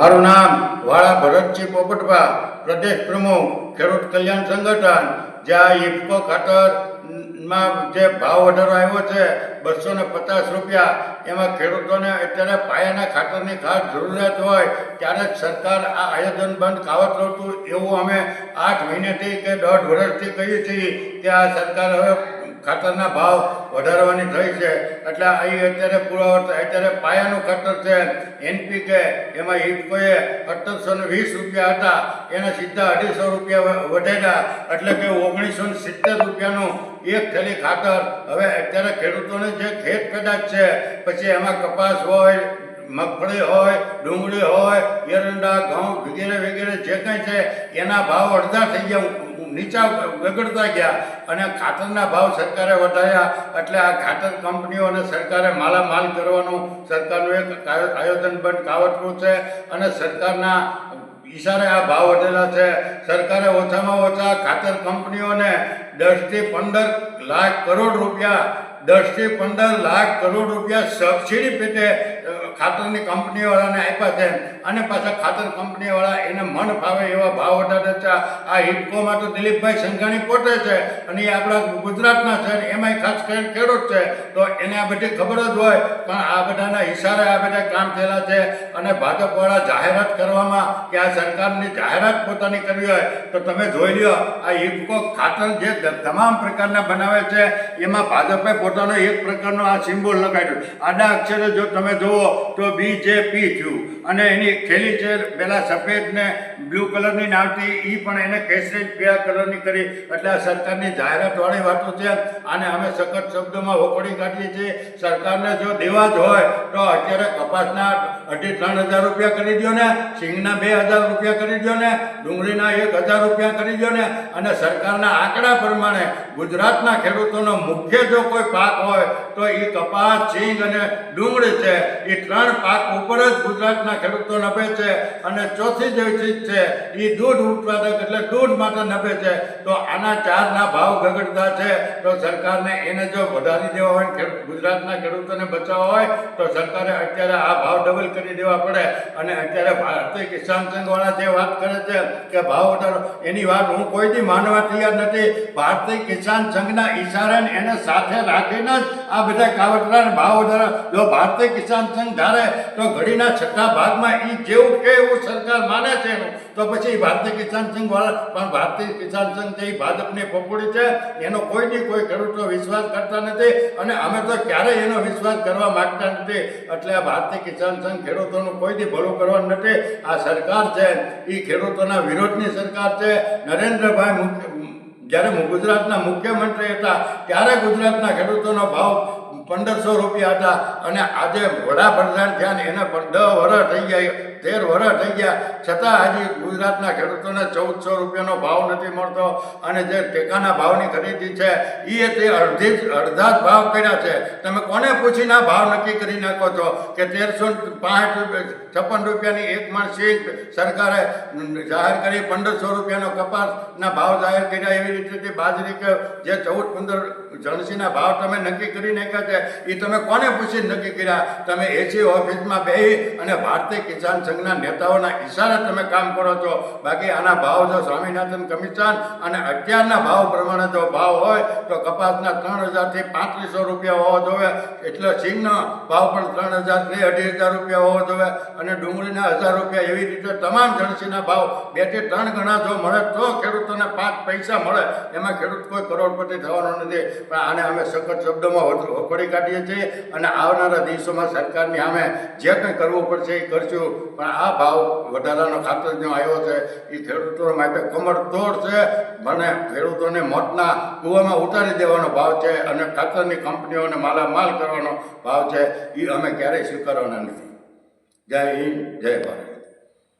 મારું નામ વાળા ભરતજી પોપટભા પ્રદેશ પ્રમુખ, ખેડૂત કલ્યાણ સંગઠન. જ્યાં ઇફકો ખાતરમાં જે ભાવ વધારો આવ્યો છે, બસો ને પચાસ રૂપિયા, એમાં ખેડૂતોને અત્યારે પાયાના ખાતરની ખાસ જરૂરિયાત હોય, ત્યારે જ સરકાર આ આયોજન બંધ કાવત હતું એવું અમે આઠ મહિનેથી કે દોઢ વર્ષથી કહીએ છીએ કે આ સરકાર હવે ખાતરના ભાવ વધારવાની થઈ છે. એટલે અહીં અત્યારે પુરાવા અત્યારે પાયાનું ખાતર છે એનપીકે. એમાં ઇફકોએ સત્તરસો ને વીસ રૂપિયા હતા. એના સીધા અઢીસો રૂપિયા વધેલા એટલે કે ઓગણીસો ને સિત્તેર રૂપિયાનું એક થેલી ખાતર. હવે અત્યારે ખેડૂતોને જે ખેત પેદાશ છે, પછી એમાં કપાસ હોય મગફળી હોય, ડુંગળી હોય, એરંડા, ઘઉં વગેરે વગેરે જે કંઈ છે, એના ભાવ અડધા થઈ ગયા. નીચા ગગડતા ગયા અને ખાતરના ભાવ સરકારે વધાર્યા. એટલે આ ખાતર કંપનીઓને સરકારે માલામાલ કરવાનું સરકારનું એક આયો- આયોજન બંધ કાવતરું છે અને સરકારના ઈશારે આ ભાવ વધેલા છે. સરકારે ઓછામાં ઓછા ખાતર કંપનીઓને દસથી પંદર લાખ કરોડ રૂપિયા દસથી પંદર લાખ કરોડ રૂપિયા સબસિડી પેટે ખાતરની કંપનીવાળાને આપ્યા છે. અને પાછા ખાતર કંપનીવાળા એને મન ફાવે એવા ભાવ વધારે આ હિપકોમાં તો દિલીપભાઈ સંઘાણી પોતે છે અને એ આપણા ગુજરાતના છે અને ખાસ કરીને ખેડૂત છે. તો એને આ બધી ખબર જ હોય. પણ આ બધાના ઇશારે આ બધા કામ થયેલા છે. અને ભાજપવાળા જાહેરાત કરવામાં કે આ સરકારની જાહેરાત પોતાની કરવી હોય, તો તમે જોઈ લ્યો, આ હિપકો ખાતર જે તમામ પ્રકારના બનાવે છે, એમાં ભાજપે પોતાનો એક પ્રકારનો આ સિમ્બોલ લગાડ્યો. આડા અક્ષરે જો તમે જુઓ તો બીજેપી થયું. અને એની થેલી છે પેલા સફેદ ને બ્લુ કલરની નાવતી એ પણ એને કેસરી પીળા કલરની કરી. એટલે આ સરકારની જાહેરાતવાળી વાતો છે. આને અમે સખત શબ્દોમાં વખોડી કાઢીએ છીએ. સરકારને જો દેવા જ હોય, તો અત્યારે કપાસના અઢી ત્રણ હજાર રૂપિયા કરી દો ને, સિંગના બે હજાર રૂપિયા કરી દો ને, ડુંગળીના એક હજાર રૂપિયા કરી દો ને. અને સરકારના આંકડા પ્રમાણે ગુજરાતના ખેડૂતોનો મુખ્ય જો કોઈ પાક હોય તો એ કપાસ ઝીંગ અને ડુંગળી છે. એ ત્રણ પાક ઉપર જ ગુજરાતના ખેડૂતો નભે છે અને ચોથી જે ચીજ છે એ દૂધ ઉત્પાદક એટલે દૂધ માટે નભે છે. તો આના ચારના ભાવ ગગડતા છે, તો સરકારને એને જો વધારી દેવા હોય ગુજરાતના ખેડૂતોને બચાવવા હોય, તો સરકારે અત્યારે આ ભાવ ડબલ કરી દેવા પડે. અને અત્યારે ભારતીય કિસાન સંઘવાળા જે વાત કરે છે કે ભાવ વધારો, એની વાત હું કોઈથી માનવા તૈયાર નથી. ભારતીય કિસાન સંઘના ઈશારાને એને સાથે રાખીને જ આ બધા કાવતરા ભાવ વધારો. જો ભારતીય કિસાન સંઘ ધારે, તો ઘડીના છઠ્ઠા ભાગમાં એ જેવું કે એવું સરકાર માને છે એનું. તો પછી ભારતીય કિસાન સંઘ વાળા પણ ભારતીય કિસાન સંઘ છે ભાજપની પપોડી છે, એનો કોઈની કોઈ ખેડૂતો વિશ્વાસ કરતા નથી અને અમે તો ક્યારેય એનો વિશ્વાસ કરવા માંગતા નથી. એટલે આ ભારતીય કિસાન સંઘ ખેડૂતોનું કોઈથી ભલું કરવાનું નથી. આ સરકાર છે એ ખેડૂતોના વિરોધની સરકાર છે. નરેન્દ્રભાઈ જ્યારે ગુજરાતના મુખ્યમંત્રી હતા ત્યારે ગુજરાતના ખેડૂતોનો ભાવ પંદરસો રૂપિયા હતા અને આજે વડાપ્રધાન થયા ને એને દસ વર્ષ થઈ ગયા, તેર વર્ષ થઈ ગયા. છતાં હજી ગુજરાતના ખેડૂતોને ચૌદસો રૂપિયાનો ભાવ નથી મળતો અને જે ટેકાના ભાવની ખરીદી છે એ તે અડધી જ, અડધા જ ભાવ કર્યા છે. તમે કોને પૂછીને ભાવ નક્કી કરી નાખો છો કે તેરસો પાંચ છપ્પન રૂપિયાની એક મણ સિંગ સરકારે જાહેર કરી પંદરસો રૂપિયાનો કપાસના ભાવ જાહેર કર્યા એવી રીતે બાજરી કે જે ચૌદ, પંદર જણસીના ભાવ તમે નક્કી કરી નાખ્યા છે એ તમે કોને પૂછીને નક્કી કર્યા? તમે એસી ઓફિસમાં બેસી અને ભારતીય કિસાન સંઘના નેતાઓના ઈશારે તમે કામ કરો છો. બાકી આના ભાવ જો સ્વામિનાથન કમિશન અને અત્યારના ભાવ પ્રમાણે જો ભાવ હોય, તો કપાસના ત્રણ હજારથી પાંત્રીસો રૂપિયા હોવો જોઈએ. એટલે સિંગનો ભાવ પણ ત્રણ હજારથી અઢી હજાર રૂપિયા હોવો જોઈએ. અને ડુંગળીના હજાર રૂપિયા એવી રીતે તમામ જણસીના ભાવ બેથી ત્રણ ગણા જો મળે, તો ખેડૂતોને પાંચ પૈસા મળે. એમાં ખેડૂત કોઈ કરોડપતિ થવાનો નથી. પણ આને અમે સખત શબ્દોમાં વખોડી કાઢીએ છીએ અને આવનારા દિવસોમાં સરકારની સામે જે કંઈ કરવું પડશે એ કરશું. પણ આ ભાવ વધારાનો ખાતર જો આવ્યો છે. એ ખેડૂતો માટે કમર તોડ છે. મને ખેડૂતોને મોતના કૂવામાં ઉતારી દેવાનો ભાવ છે અને ખાતરની કંપનીઓને માલામાલ કરવાનો ભાવ છે. એ અમે ક્યારેય સ્વીકારવાના નથી. જય હિન્દ, જય ભારત.